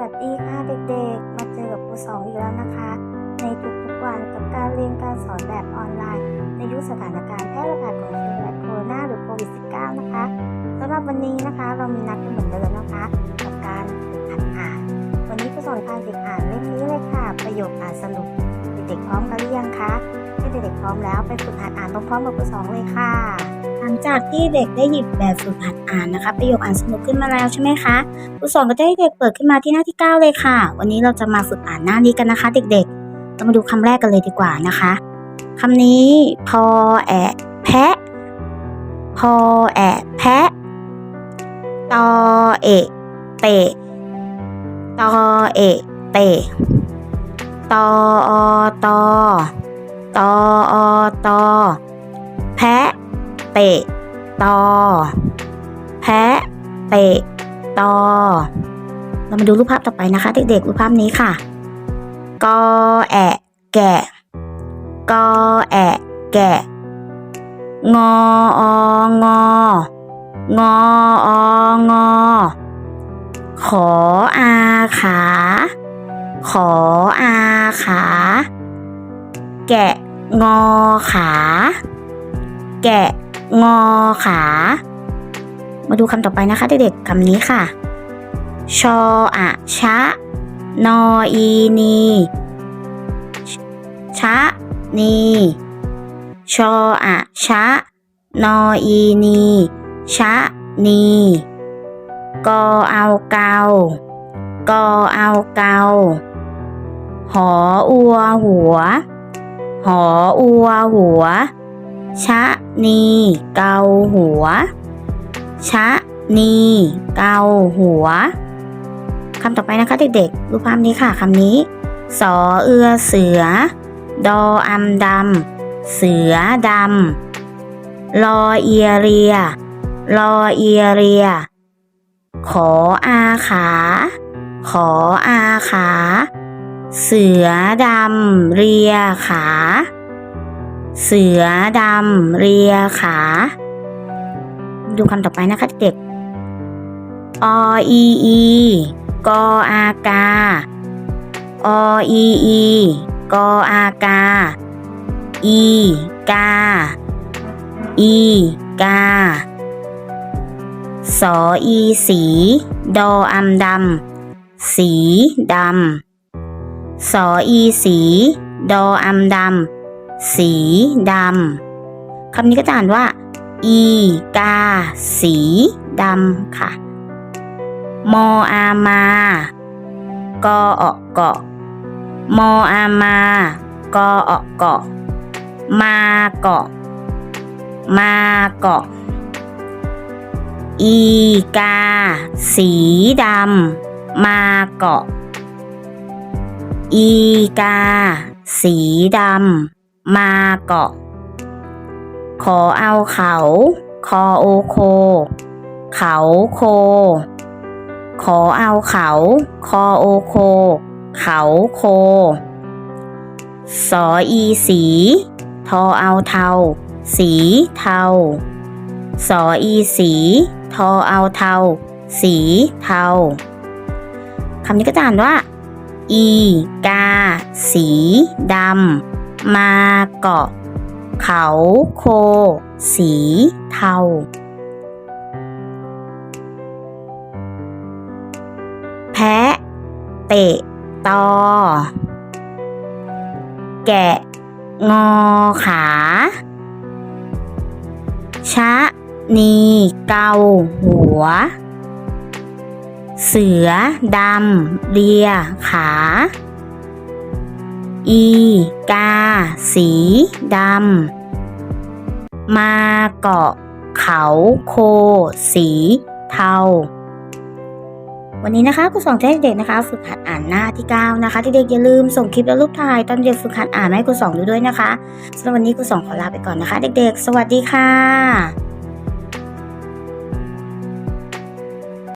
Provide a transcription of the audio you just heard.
วัสดีค่ะเด็กๆ มาเจอกับครูสองอีกแล้วนะคะ ในทุกๆวันกับการเรียนการสอนแบบออนไลน์ ในยุคสถานการณ์แพร่ระบาดของเชื้อไวรัสโคโรนาหรือโควิด -19 นะคะสำหรับวันนี้นะคะเรามีนัดกันเหมือนเดิมนะคะ กับการฝึกหัดอ่าน วันนี้ครูสอนพาเด็กอ่านเล่มนี้เลยค่ะ ประโยคอ่านสนุกเด็กๆพร้อมกันหรือยังคะถ้าเด็กๆพร้อมแล้วไปฝึกหัดอ่านพร้อมๆกับครูสองเลยค่ะ งจากที่เด็กได้หยิบแบบฝึกหัดอ่านนะคะ ประโยคอ่านสนุกขึ้นมาแล้วใช่ไหมคะครูสอนก็จะให้เด็กเปิดขึ้นมาที่หน้าที่ 9 เลยค่ะ วันนี้เราจะมาฝึกอ่านหน้านี้กันนะคะ เด็กๆเรามาดูคำแรกกันเลยดีกว่านะคะคำนี้พอแอะแพะ พอแอะแพะตอเอะเตะตอเอะเตะตออตอตออตอแพะ เตะ ตอ แพะ เตะ ตอ เรามาดูรูปภาพต่อไปนะคะ เด็กๆ รูปภาพนี้ค่ะ กอแอะแกะ กอแอะแกะ งอององอองอ ขออาขา ขออาขา แกะงอขา แกะ งอขา มาดูคำต่อไปนะคะเด็กๆคำนี้ค่ะ ชออะชะ นออีนี ชะ นี ชออะชะ นออีนี ชะ นี กอเอาเกากอเอาเกา หออัวหัว หออัวหัว ชะนีเกาหัว ชะนีเกาหัวคำต่อไปนะคะเด็กๆ รูปภาพนี้ค่ะคำนี้ สอเอือเสือ ดออำดำ เสือดำ รอเอียเรีย รอเอียเรีย ขออาขา ขออาขา เสือดำเรียขา เสือดำเรียขา ดูคำต่อไปนะคะเด็กออีอีกออากาออีอีกออากา อีกา อีกา สออีสี ดออำดำ สีดำ สออีสี ดออำดำ สีดำคำนี้ก็จะอ่านว่า อีกา สีดำค่ะ มออามากออเกาะมออามากออเกาะมาเกาะ มาเกาะ อีกา สีดำมาเกาะ อีกา สีดำ มาเกาะ ขอเอาเขา คอโอโค เขาโค ขอเอาเขา คอโอโค เขาโค สออีสี ทอเอาเทา สีเทา สออีสี ทอเอาเทา สีเทาคำนี้ก็จะอ่านว่า อีกา สีดำ มาเกาะ เขาโค สีเทาแพะ เตะตอ แกะ งอขา ชะ นีเกาหัว เสือ ดำเรีย ขา อีกา สีดำ มาเกาะ เขาโค สีเทา วันนี้นะคะครูสอนให้เด็กนะคะ ฝึกหัดอ่านหน้าที่ 9 นะคะที่เด็กอย่าลืมส่งคลิปและรูปถ่ายตอนเด็กฝึกหัดอ่านให้ครูสอนดูด้วยนะคะสำหรับวันนี้ครูสอนขอลาไปก่อนนะคะ เด็กๆ สวัสดีค่ะ